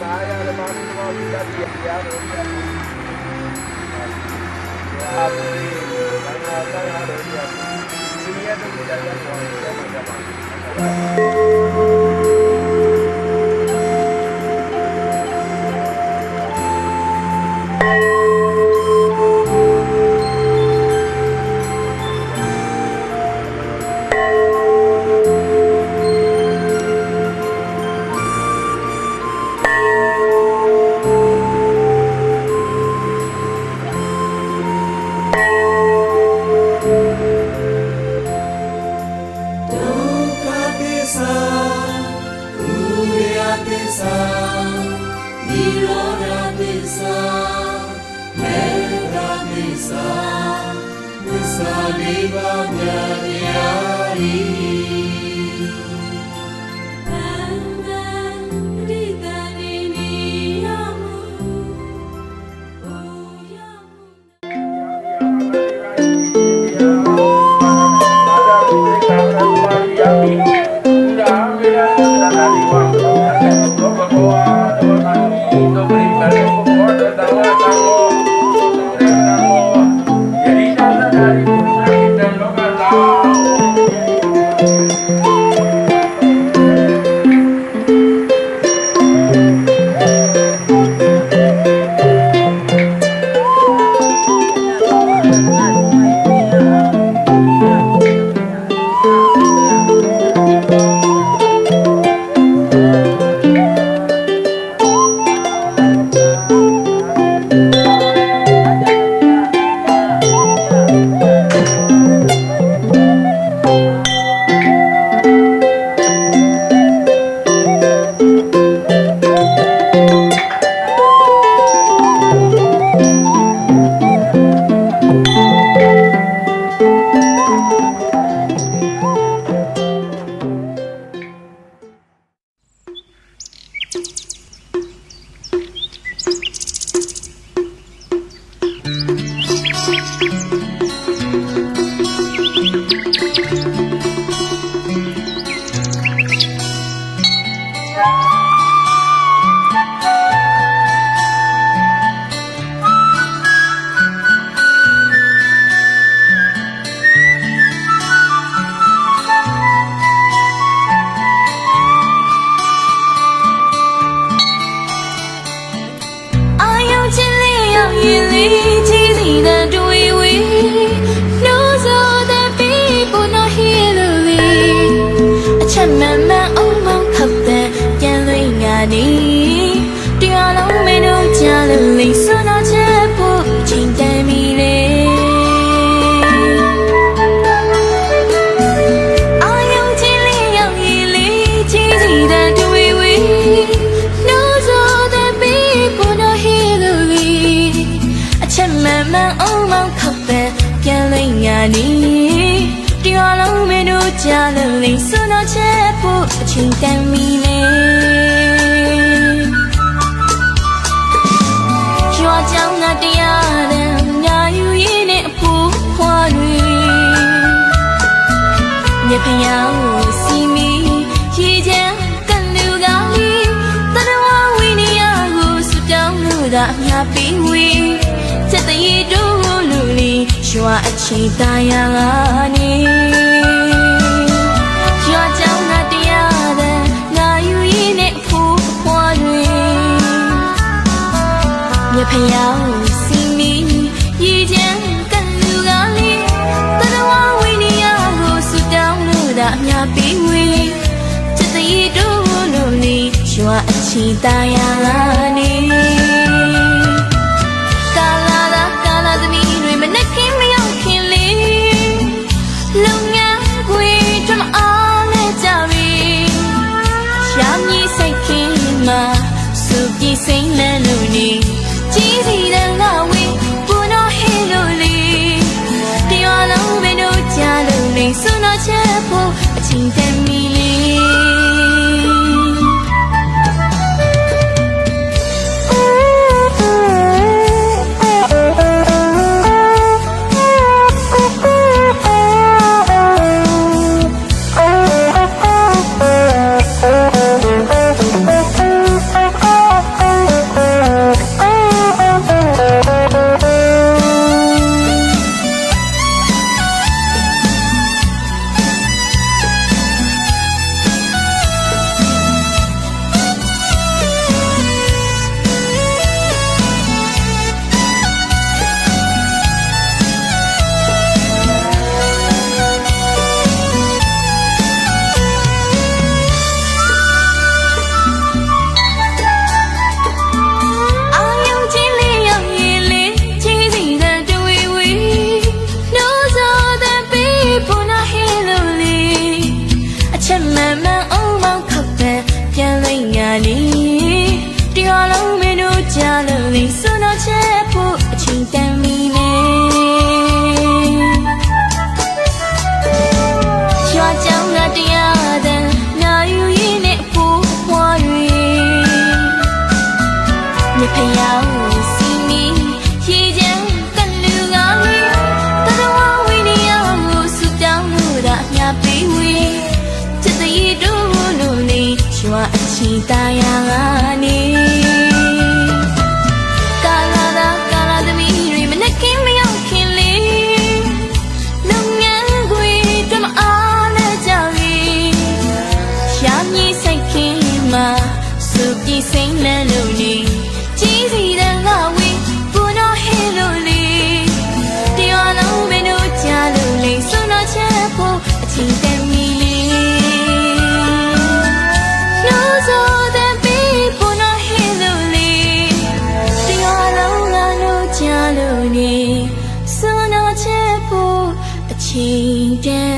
မာယာဓမ္မဓမ္မဝိတ္တိတရားတော်များအာဘုရားဘာသာတရားတော်များဒီရတဲ့တရားတော်ကိုဆက်မှာပါ လေးပါးမြတ်တရားဤအာ ချက်မှန်မှန်အောင်မောင်းခပ်တဲ့ပြန်လွင်ငါနီတရားလုံးမင်းတို့ကြားလို့လေးစွန်းတော့ချက်ဖို့အချိန်တန်ပြီလေရွာကြောင်ကတရားတဲ့ညာယူရင်းနဲ့အဖိုးခွာတွေမြဖျောင်းစီမီရေချမ်းကန်လူကလေးတရဝဝိနည်းကိုစတောင်းလို့သာအများပြီးဝေး ချက်တည်းတို့လူလီရွာအချိန်တရားကနေရွာကြောင်ကတရားတဲ့ညာယူရင်းနဲ့အဖိုးခွာတွေမြဖျောင်းစီမီရေချမ်းကန်လူကလေးတရဝဝိနည်းကိုစတောင်းလို့သာအများပြီးဝေးချက်တည်းတို့လို့နေရွာအချီတရားနေ စုပြေစိမ့်လန်းလို့နေကြီးစီတဲ့ငါဝေးပူနော်ဟေလို့လေတရားလုံးမင်းတို့ကြားလို့နေစွန်းတော့ချက်ဖို့အချိန်တန် ကြားလို့လေးစွန်းတော့ချက်ဖို့အချိန်တန်ပြီလေရွာကြောင်ကတရားတဲ့နာယူရင်းနဲ့ဖို့ပွား၍မြဖျားကိုစီမီရေချမ်းကလူငါမီတတော်ဝိနည်းကိုစုတောင်းလို့ဒါအများပေးဝေးချစ်တဲ့တို့လို့လေရွာအချီသားရ ကိုအချိန်တန်မီလေး情人。